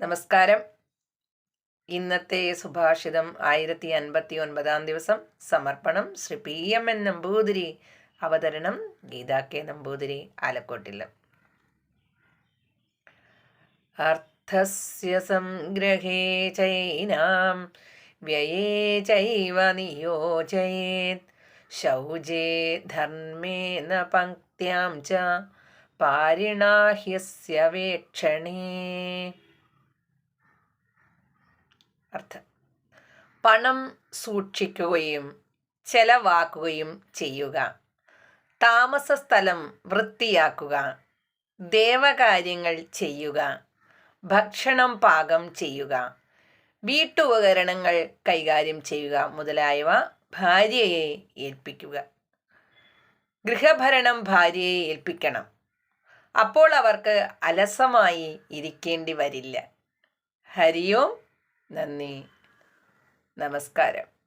നമസ്കാരം. ഇന്നത്തെ സുഭാഷിതം ആയിരത്തി അൻപത്തി ഒൻപതാം ദിവസം സമർപ്പണം Shri P M N Namboothiri അവതരണം ഗീതാ കെ നമ്പൂതിരി ആലക്കോട്ടില്ല അർത്ഥസ്യ സംഗ്രഹേ ചൈനാം വ്യയേ ചൈവ നിയോജയേത് ശൗചേ ധർമ്മേന പങ്ക്ത്യാം ച പാരിണാഹ്യസ്യ വേക്ഷണേ അർത്ഥം. പണം സൂക്ഷിക്കുകയും ചെലവാക്കുകയും ചെയ്യുക. താമസ സ്ഥലം വൃത്തിയാക്കുക. ദേവകാര്യങ്ങൾ ചെയ്യുക. ഭക്ഷണം പാകം ചെയ്യുക. വീട്ടുപകരണങ്ങൾ കൈകാര്യം ചെയ്യുക മുതലായവ ഭാര്യയെ ഏൽപ്പിക്കുക. ഗൃഹഭരണം ഭാര്യയെ ഏൽപ്പിക്കണം. അപ്പോൾ അവർക്ക് അലസമായി ഇരിക്കേണ്ടി വരില്ല. ഹരിയോം നന്ദി. നമസ്കാരം.